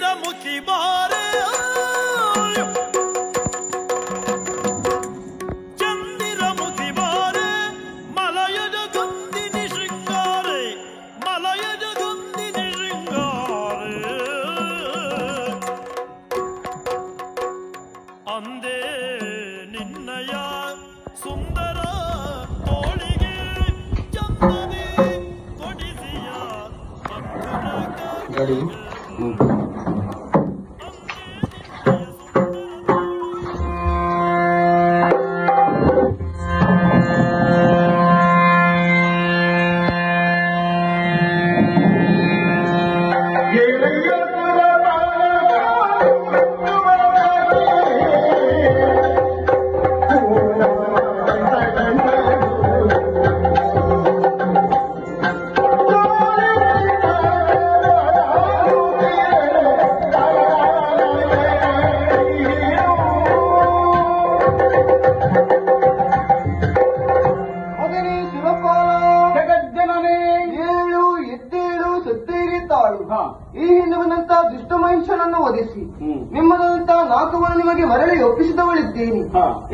ಚಂದಿರಮುಖಿ ಬಾರೆ ಚಂದಿರಮುಖಿ ಬಾರೆ ಮಲಯಜ ಗೊಂದಿನಿ ಶೃಂಗಾರೆ ಮಲಯಜ ಗೊಂದಿನಿ ಶೃಂಗಾರೆ ಅಂದೇ ನಿನ್ನಯ ಸುಂದರ ತೋಳಿಗೆ ಚಂದನೆ ಕೊಡಿಸಿಯ movement. ತಾಳು. ಈ ಹಿಂದುವಿನಂತಹ ದುಷ್ಟ ಮಹಿಷನನ್ನು ಒದಿಸಿ ನಿಮ್ಮದಂತಹ ನಿಮ್ಮದಂತ ನಾಲ್ಕವನ್ನು ನಿಮಗೆ ಮರಳಿ ಒಪ್ಪಿಸಿದವಳಿದ್ದೀನಿ.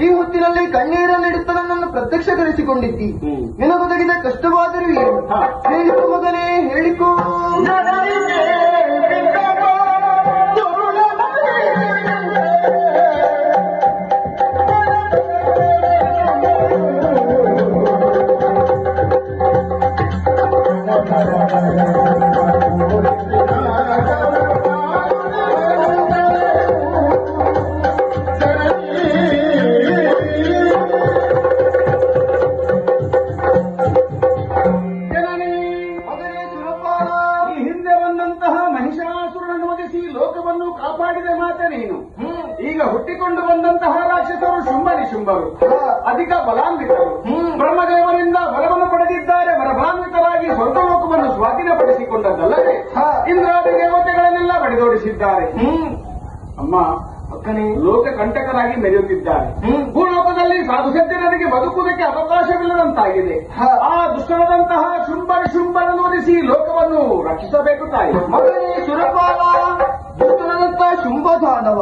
ಈ ಹೊತ್ತಿನಲ್ಲಿ ಕಣ್ಣೀರನ್ನಿಡುತ್ತ ನನ್ನನ್ನು ಪ್ರತ್ಯಕ್ಷಗೊಳಿಸಿಕೊಂಡಿದ್ದಿ ಕರೆಸಿಕೊಂಡಿದ್ದಿ ನಿನಗೊದಗಿದ ಕಷ್ಟವಾದರೂ ಏನು? ಮೊದಲೇ ಹೇಳಿಕೋ ಮಗನೇ ಹೇಳಿಕೋ. ಜನನೇ ಲೋಕವನ್ನು ಕಾಪಾಡಿದ ಮಾತ್ರ ನೀನು. ಈಗ ಹುಟ್ಟಿಕೊಂಡು ಬಂದಂತಹ ರಾಕ್ಷಸರು ಶುಂಭ ಶುಂಭರು ಅಧಿಕ ಬಲಾನ್ವಿತರು. ಬ್ರಹ್ಮದೇವರಿಂದ ವರವನ್ನು ಪಡೆದಿದ್ದಾರೆ ಬಲಭಾನ್ವಿತರಾಗಿ ಸ್ವಂತ ಲೋಕವನ್ನು ಸ್ವಾಧೀನಪಡಿಸಿಕೊಂಡದ್ದಲ್ಲದೆ. ಇಂದ್ರಾದಿ ದೇವತೆಗಳನ್ನೆಲ್ಲ ಬಡಿದೋಡಿಸಿದ್ದಾರೆ. ಅಮ್ಮ ಅಕ್ಕನೇ ಲೋಕ ಕಂಟಕರಾಗಿ ಮೆರೆಯುತ್ತಿದ್ದಾರೆ ಭೂಲೋಕದಲ್ಲಿ ಸಾಧು ಸಜ್ಜನರಿಗೆ ಬದುಕುವುದಕ್ಕೆ ಅವಕಾಶವಿಲ್ಲದಂತಾಗಿದೆ. ಆ ದುಷ್ಟರದಂತಹ ಶುಂಭ ಶುಂಭರ ನೋಡಿಸಿ ಲೋಕವನ್ನು ರಕ್ಷಿಸಬೇಕು ತಾಯಿ. ಮಗನೇ ಸುರಪಾಲ ದುಷ್ಟನಾದಂತ ತಾಂಡವ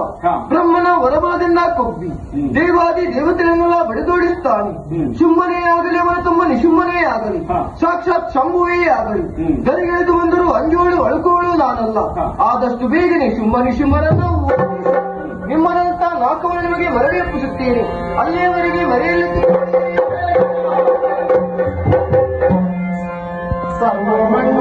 ಬ್ರಹ್ಮನ ವರಬಲದಿಂದ ಕೊಬ್ಬಿ. ದೇವಾದಿ ದೇವತೆಗಳನ್ನೆಲ್ಲ ಬಡಿದೋಡಿಸ್ತಾನೆ. ಶುಂಬನೇ ಶುಂಭನೇ ಆಗಲಿ ಅವನ ತುಂಬ ನಿಶುಂಭನೇ ಆಗಲಿ. ಸಾಕ್ಷಾತ್ ಶಂಭುವೇ ಆಗಲಿ. ಗರಿಗೆಳೆದು ಬಂದರೂ ಅಂಜೋಳು ಅಳ್ಕೋಳು ನಾನಲ್ಲ. ಆದಷ್ಟು ಬೇಗನೆ ಶುಂಭ ನಿಶುಂಭರನ್ನು ನಿಮ್ಮನಂತ ನಾಲ್ಕು ನಿಮಗೆ ಮರಳಿ ಒಪ್ಪಿಸುತ್ತೇನೆ. ಅಲ್ಲಿಯವರೆಗೆ ಸರ್ವಮಂಗಲ.